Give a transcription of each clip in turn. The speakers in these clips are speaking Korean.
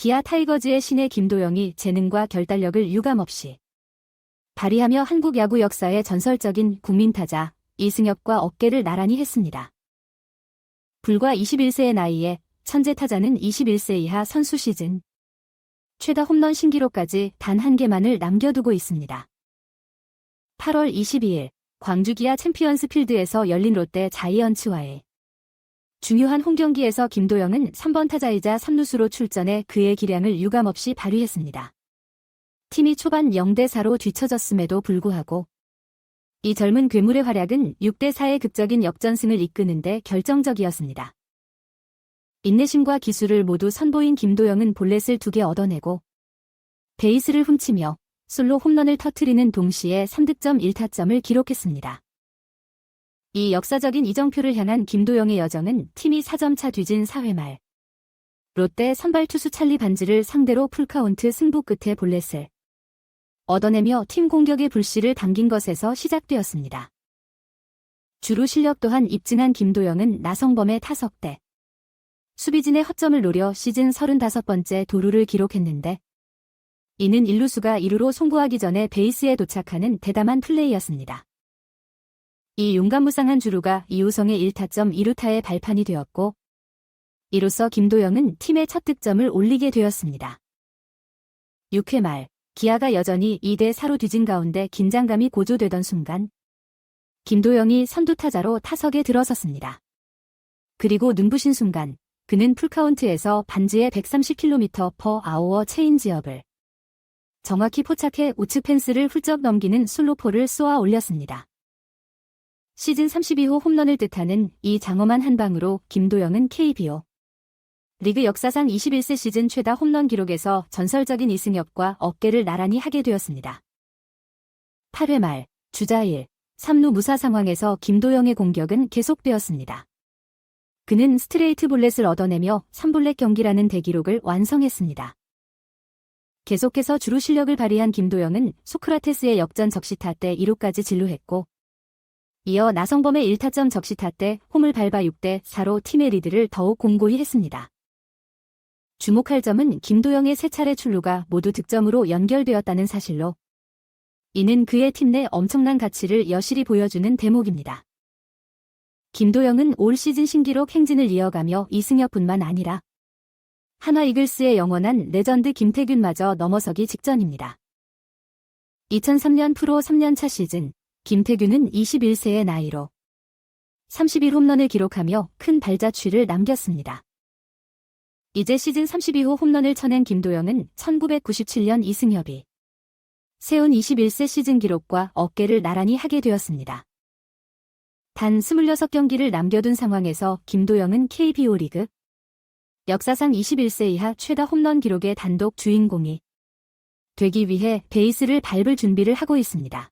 기아 타이거즈의 신의 김도영이 재능과 결단력을 유감없이 발휘하며 한국 야구 역사의 전설적인 국민 타자 이승엽과 어깨를 나란히 했습니다. 불과 21세의 나이에 천재 타자는 21세 이하 선수 시즌 최다 홈런 신기록까지 단 한 개만을 남겨두고 있습니다. 8월 22일 광주 기아 챔피언스 필드에서 열린 롯데 자이언츠와의 중요한 홈경기에서 김도영은 3번 타자이자 3루수로 출전해 그의 기량을 유감없이 발휘했습니다. 팀이 초반 0대4로 뒤처졌음에도 불구하고 이 젊은 괴물의 활약은 6대4의 극적인 역전승을 이끄는데 결정적이었습니다. 인내심과 기술을 모두 선보인 김도영은 볼넷을 두 개 얻어내고 베이스를 훔치며 솔로 홈런을 터트리는 동시에 3득점 1타점을 기록했습니다. 이 역사적인 이정표를 향한 김도영의 여정은 팀이 4점차 뒤진 4회 말 롯데 선발 투수 찰리 반지를 상대로 풀카운트 승부 끝에 볼넷을 얻어내며 팀 공격의 불씨를 당긴 것에서 시작되었습니다. 주루 실력 또한 입증한 김도영은 나성범의 타석 때 수비진의 허점을 노려 시즌 35번째 도루를 기록했는데 이는 일루수가 2루로 송구하기 전에 베이스에 도착하는 대담한 플레이였습니다. 이 용감무쌍한 주루가 이우성의 1타점 2루타의 발판이 되었고 이로써 김도영은 팀의 첫 득점을 올리게 되었습니다. 6회 말 기아가 여전히 2대 4로 뒤진 가운데 긴장감이 고조되던 순간 김도영이 선두타자로 타석에 들어섰습니다. 그리고 눈부신 순간 그는 풀카운트에서 반지의 130km 퍼 아워어 체인지업을 정확히 포착해 우측 펜스를 훌쩍 넘기는 슬로포를 쏘아 올렸습니다. 시즌 32호 홈런을 뜻하는 이 장엄한 한 방으로 김도영은 KBO 리그 역사상 21세 시즌 최다 홈런 기록에서 전설적인 이승엽과 어깨를 나란히 하게 되었습니다. 8회 말 주자 1, 3루 무사 상황에서 김도영의 공격은 계속되었습니다. 그는 스트레이트 볼넷을 얻어내며 3볼넷 경기라는 대기록을 완성했습니다. 계속해서 주루 실력을 발휘한 김도영은 소크라테스의 역전 적시타 때 2루까지 진루했고 이어 나성범의 1타점 적시타 때 홈을 밟아 6대 4로 팀의 리드를 더욱 공고히 했습니다. 주목할 점은 김도영의 세 차례 출루가 모두 득점으로 연결되었다는 사실로 이는 그의 팀 내 엄청난 가치를 여실히 보여주는 대목입니다. 김도영은 올 시즌 신기록 행진을 이어가며 이승엽뿐만 아니라 한화 이글스의 영원한 레전드 김태균마저 넘어서기 직전입니다. 2003년 프로 3년차 시즌 김태균은 21세의 나이로 31 홈런을 기록하며 큰 발자취를 남겼습니다. 이제 시즌 32호 홈런을 쳐낸 김도영은 1997년 이승엽이 세운 21세 시즌 기록과 어깨를 나란히 하게 되었습니다. 단 26경기를 남겨둔 상황에서 김도영은 KBO 리그 역사상 21세 이하 최다 홈런 기록의 단독 주인공이 되기 위해 베이스를 밟을 준비를 하고 있습니다.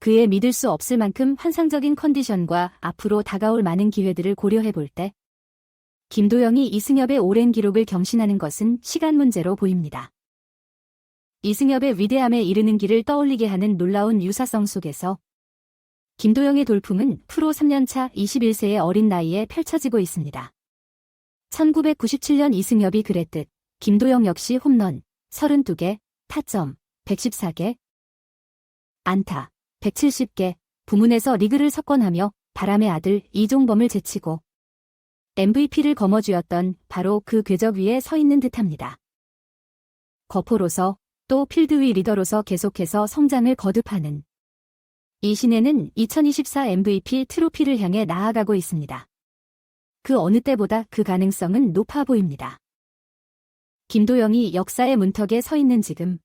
그의 믿을 수 없을 만큼 환상적인 컨디션과 앞으로 다가올 많은 기회들을 고려해 볼 때 김도영이 이승엽의 오랜 기록을 경신하는 것은 시간 문제로 보입니다. 이승엽의 위대함에 이르는 길을 떠올리게 하는 놀라운 유사성 속에서 김도영의 돌풍은 프로 3년차 21세의 어린 나이에 펼쳐지고 있습니다. 1997년 이승엽이 그랬듯 김도영 역시 홈런 32개, 타점 114개, 안타 170개, 부문에서 리그를 석권하며 바람의 아들 이종범을 제치고 MVP를 거머쥐었던 바로 그 궤적 위에 서 있는 듯합니다. 거포로서 또 필드 위 리더로서 계속해서 성장을 거듭하는 이 신예는 2024 MVP 트로피를 향해 나아가고 있습니다. 그 어느 때보다 그 가능성은 높아 보입니다. 김도영이 역사의 문턱에 서 있는 지금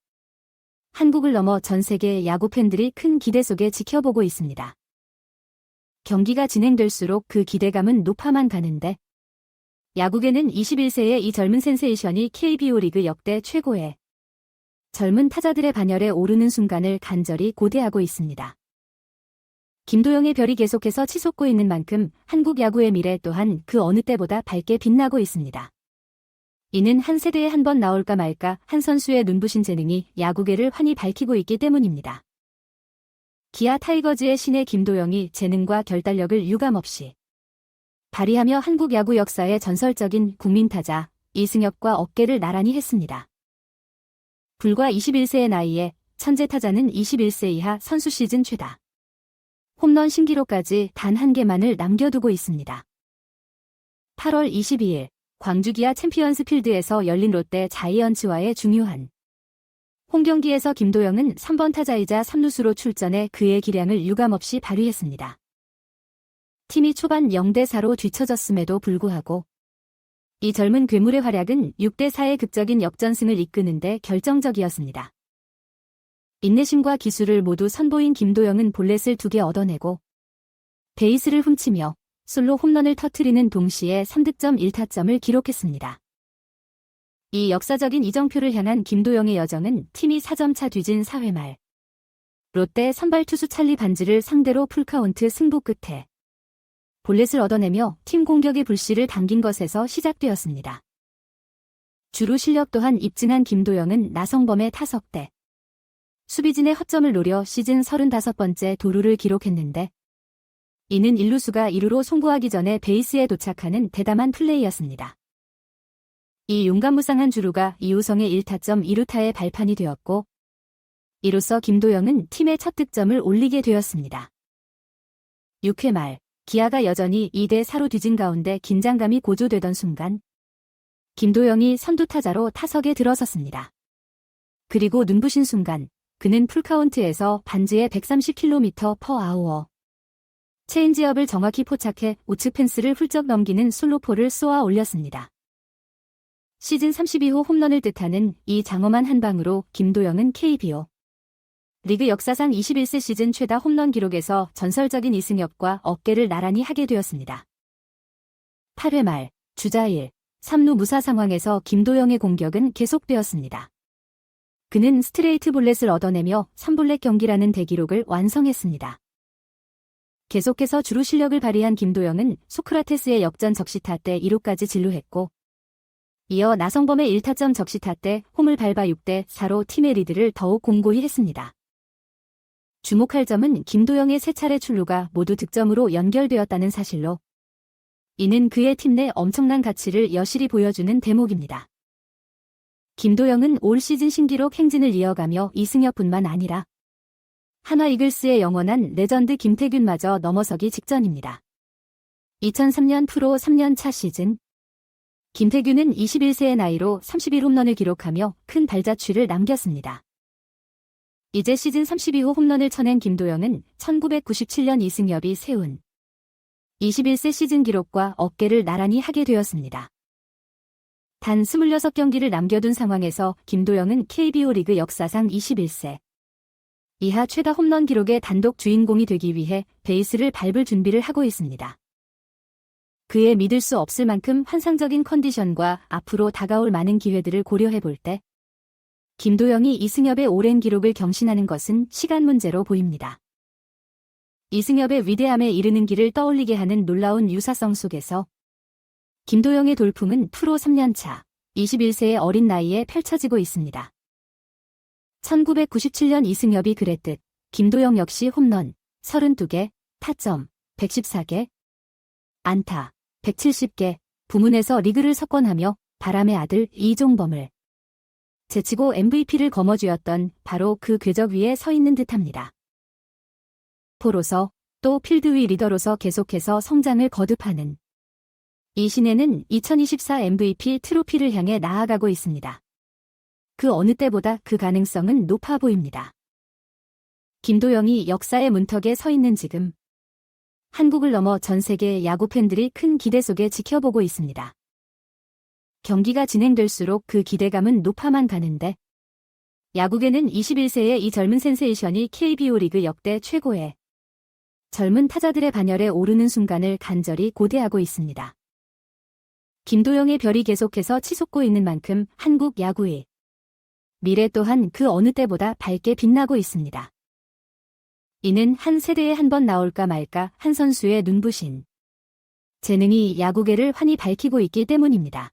한국을 넘어 전 세계 야구 팬들이 큰 기대 속에 지켜보고 있습니다. 경기가 진행될수록 그 기대감은 높아만 가는데 야구계는 21세의 이 젊은 센세이션이 KBO 리그 역대 최고의 젊은 타자들의 반열에 오르는 순간을 간절히 고대하고 있습니다. 김도영의 별이 계속해서 치솟고 있는 만큼 한국 야구의 미래 또한 그 어느 때보다 밝게 빛나고 있습니다. 이는 한 세대에 한 번 나올까 말까 한 선수의 눈부신 재능이 야구계를 환히 밝히고 있기 때문입니다. 기아 타이거즈의 신의 김도영이 재능과 결단력을 유감없이 발휘하며 한국 야구 역사의 전설적인 국민 타자 이승엽과 어깨를 나란히 했습니다. 불과 21세의 나이에 천재 타자는 21세 이하 선수 시즌 최다. 홈런 신기록까지 단 한 개만을 남겨두고 있습니다. 8월 22일 광주 기아 챔피언스 필드에서 열린 롯데 자이언츠와의 중요한 홈경기에서 김도영은 3번 타자이자 3루수로 출전해 그의 기량을 유감없이 발휘했습니다. 팀이 초반 0대4로 뒤처졌음에도 불구하고 이 젊은 괴물의 활약은 6대4의 극적인 역전승을 이끄는데 결정적이었습니다. 인내심과 기술을 모두 선보인 김도영은 볼넷을 두 개 얻어내고 베이스를 훔치며 솔로 홈런을 터트리는 동시에 3득점 1타점을 기록했습니다. 이 역사적인 이정표를 향한 김도영의 여정은 팀이 4점차 뒤진 4회 말 롯데 선발 투수 찰리 반지를 상대로 풀카운트 승부 끝에 볼넷을 얻어내며 팀 공격의 불씨를 당긴 것에서 시작되었습니다. 주루 실력 또한 입증한 김도영은 나성범의 타석대 수비진의 허점을 노려 시즌 35번째 도루를 기록했는데 이는 1루수가 2루로 송구하기 전에 베이스에 도착하는 대담한 플레이였습니다. 이 용감무쌍한 주루가 이우성의 1타점 2루타의 발판이 되었고 이로써 김도영은 팀의 첫 득점을 올리게 되었습니다. 6회 말 기아가 여전히 2대 4로 뒤진 가운데 긴장감이 고조되던 순간 김도영이 선두타자로 타석에 들어섰습니다. 그리고 눈부신 순간 그는 풀카운트에서 반지의 130km 퍼 아우어 체인지업을 정확히 포착해 우측 펜스를 훌쩍 넘기는 솔로포를 쏘아 올렸습니다. 시즌 32호 홈런을 뜻하는 이 장엄한 한 방으로 김도영은 KBO 리그 역사상 21세 시즌 최다 홈런 기록에서 전설적인 이승엽과 어깨를 나란히 하게 되었습니다. 8회 말 주자 1, 3루 무사 상황에서 김도영의 공격은 계속되었습니다. 그는 스트레이트 볼넷을 얻어내며 3볼넷 경기라는 대기록을 완성했습니다. 계속해서 주루 실력을 발휘한 김도영은 소크라테스의 역전 적시타 때 2루까지 진루했고 이어 나성범의 1타점 적시타 때 홈을 밟아 6대 4로 팀의 리드를 더욱 공고히 했습니다. 주목할 점은 김도영의 세 차례 출루가 모두 득점으로 연결되었다는 사실로 이는 그의 팀 내 엄청난 가치를 여실히 보여주는 대목입니다. 김도영은 올 시즌 신기록 행진을 이어가며 이승엽뿐만 아니라 한화 이글스의 영원한 레전드 김태균마저 넘어서기 직전입니다. 2003년 프로 3년 차 시즌 김태균은 21세의 나이로 31홈런을 기록하며 큰 발자취를 남겼습니다. 이제 시즌 32호 홈런을 쳐낸 김도영은 1997년 이승엽이 세운 21세 시즌 기록과 어깨를 나란히 하게 되었습니다. 단 26경기를 남겨둔 상황에서 김도영은 KBO 리그 역사상 21세 이하 최다 홈런 기록의 단독 주인공이 되기 위해 베이스를 밟을 준비를 하고 있습니다. 그의 믿을 수 없을 만큼 환상적인 컨디션과 앞으로 다가올 많은 기회들을 고려해 볼 때 김도영이 이승엽의 오랜 기록을 경신하는 것은 시간 문제로 보입니다. 이승엽의 위대함에 이르는 길을 떠올리게 하는 놀라운 유사성 속에서 김도영의 돌풍은 프로 3년차 21세의 어린 나이에 펼쳐지고 있습니다. 1997년 이승엽이 그랬듯 김도영 역시 홈런 32개, 타점 114개, 안타 170개, 부문에서 리그를 석권하며 바람의 아들 이종범을 제치고 MVP를 거머쥐었던 바로 그 궤적 위에 서 있는 듯합니다. 포로서 또 필드 위 리더로서 계속해서 성장을 거듭하는 이 신예는 2024 MVP 트로피를 향해 나아가고 있습니다. 그 어느 때보다 그 가능성은 높아 보입니다. 김도영이 역사의 문턱에 서 있는 지금 한국을 넘어 전 세계 야구 팬들이 큰 기대 속에 지켜보고 있습니다. 경기가 진행될수록 그 기대감은 높아만 가는데 야구계는 21세의 이 젊은 센세이션이 KBO 리그 역대 최고의 젊은 타자들의 반열에 오르는 순간을 간절히 고대하고 있습니다. 김도영의 별이 계속해서 치솟고 있는 만큼 한국 야구의 미래 또한 그 어느 때보다 밝게 빛나고 있습니다. 이는 한 세대에 한 번 나올까 말까 한 선수의 눈부신 재능이 야구계를 환히 밝히고 있기 때문입니다.